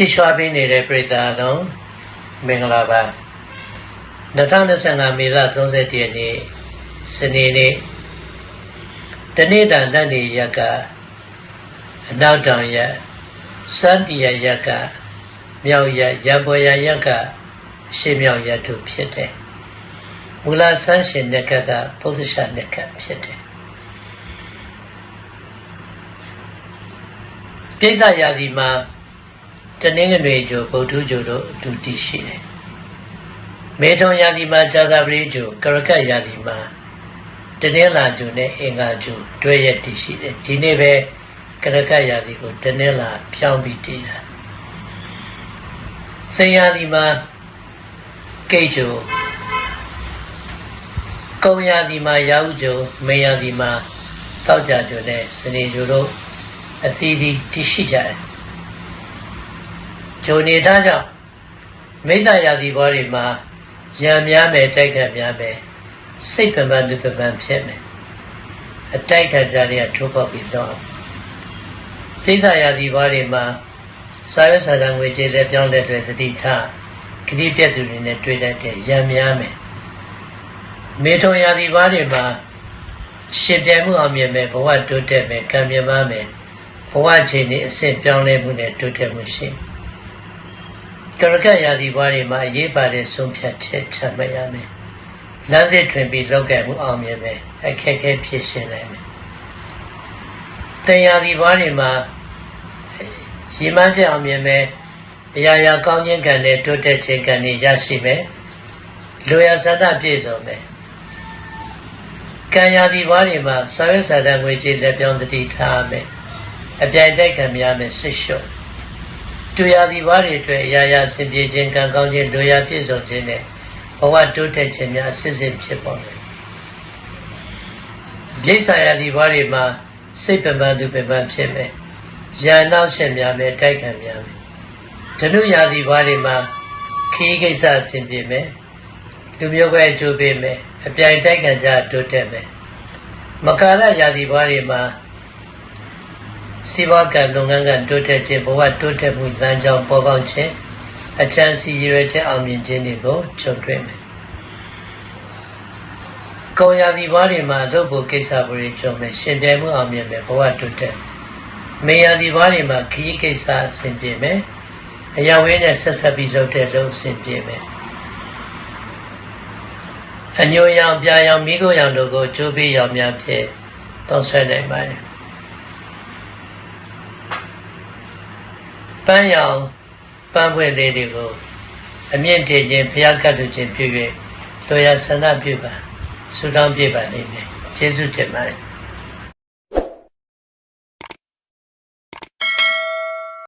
ချစ်ရွှာပေးနေတဲ့ပြည်သားလုံးမင်္ဂလာပါ2025မေလ31ရက်နေ့စနေနေ့တနေ့တန်လက်နေရက်ကအနောက်တောင်ရက်စန္တိယရက်ကမြောက်ရက်ရံပေါ်ရရက်ကအရှေ့မြောက်ရက်တို့ဖြစ်တယ်မူလဆန်းရှင်နက်ကကပုသရှနက်ကဖြစ်တယ်ပြိဿရာသီမှာ တနင်္ဂနွေကျိုဗုဒ္ဓကျိုတို့အတူတည်ရှိတယ်မေထုံရာသီမှာဇာတာပရိကျိုကရကတ်ရာသီမှာတနင်္လာကျိုနဲ့အင်္ဂါကျိုတွဲရက်တည်ရှိတယ်ဒီနေ့ပဲကရကတ်ရာသီကိုတနင်္လာဖြောင်းပြီးတည်တာသင်ရာသီမှာကိတ်ကျိုကုံရာသီမှာရာဟုကျိုမေရာသီမှာတောက်ကြကျိုနဲ့စနေကျိုတို့အသီးသီးတည်ရှိကြတယ် ဂျိုနေတာကြောင့်မိတ္တရာသီဘောတွေမှာရံများမယ်တိုက်ခတ်များမယ်စိတ်ပမန်ဒုပမန်ဖြစ်မယ်အတိုက်ခတ်ကြတဲ့ထိုးပေါက်ပြီးတော့မိတ္တရာသီဘောတွေမှာစာရွက်စာတမ်းငွေကြေးလက်ပြောင်းလက်တွေသတိထားခရီးပြည့်စုံတွေနဲ့တွေ့တတ်တဲ့ရံများမယ်မေထုံရာသီဘောတွေမှာရှင်ပြိုင်မှုအောင်မြင်မယ်ဘဝတိုးတက်မယ်ကံမြမမယ်ဘဝချိန်တွေအစစ်ပြောင်းလဲမှုနဲ့တိုးတက်မှုရှိ ကရကရာသီဘွားတွေမှာအရေးပါတဲ့ဆုံးဖြတ်ချက်ချမှတ်ရမယ်လမ်းသစ်ထွင်ပြီးလောက်ကမှုအောင်မြင်မယ်အခက်အခဲဖြစ်ရှင်းနိုင်မယ်တင်ရာသီဘွားတွေမှာရည်မှန်းချက်အောင်မြင်မယ်အရာရာကောင်းခြင်းကံနဲ့တိုးတက်ခြင်းကံတွေရရှိမယ်လိုရာဆန္ဒပြည့်စုံမယ်ကံရာသီဘွားတွေမှာစာရွက်စာတမ်းငွေကြေးလက်ပြောင်းတတိထားမယ်အပြိုင်တိုက်ခံများမယ်ဆစ်လျှော့ တူရာသီဘွားတွေအတွက်အရာရာဆင်ပြေခြင်းကံကောင်းခြင်းလိုရာပြည့်စုံခြင်းနဲ့ဘဝတိုးတက်ခြင်းများအစစ်စစ်ဖြစ်ပေါ်တယ်။ပြိဿရာသီဘွားတွေမှာစိတ်ပပန်းသူပပန်းဖြစ်မယ်။ယာနောက်ရှက်များမယ်တိုက်ခံများမယ်။ဓနုရာသီဘွားတွေမှာခီးကိစ္စဆင်ပြေမယ်။လူမျိုးပဲအကျိုးပေးမယ်။အပြိုင်တိုက်ခံကြတိုးတက်မယ်။မကာရရာသီဘွားတွေမှာ စီးပွားကလုပ်ငန်းကတိုးတက်ခြင်းဘဝတိုးတက်မှုလမ်းကြောင်းပေါ်ပေါက်ခြင်းအချမ်းစီရည်ရွယ်ချက်အောင်မြင်ခြင်းတွေကိုကြုံတွေ့မယ်။ကောရာသီဘွားတွေမှာလုပ်ဖို့ကိစ္စတွေကြုံမယ်ရှင်ပြိုင်မှုအောင်မြင်မယ်ဘဝတိုးတက်မေယာသီဘွားတွေမှာခရီးကိစ္စအဆင်ပြေမယ်အရာဝေးနဲ့ဆက်ဆက်ပြီးလုပ်တဲ့လုပ်အဆင်ပြေမယ်အညိုရောင်ပြာရောင်မိခိုးရောင်တို့ကိုကြိုးပေးရောင်များဖြင့်တောင်းဆွဲနိုင်ပါတယ် ပန်းရောင်ပန်းပွင့်လေးတွေကိုအမြင့်တည်ခြင်းဘုရားကတ်လူခြင်းပြု၍တို့ရဆန္ဒပြုပါဆုတောင်းပြပါလိမ့်မယ်ကျေးဇူးတင်ပါတယ်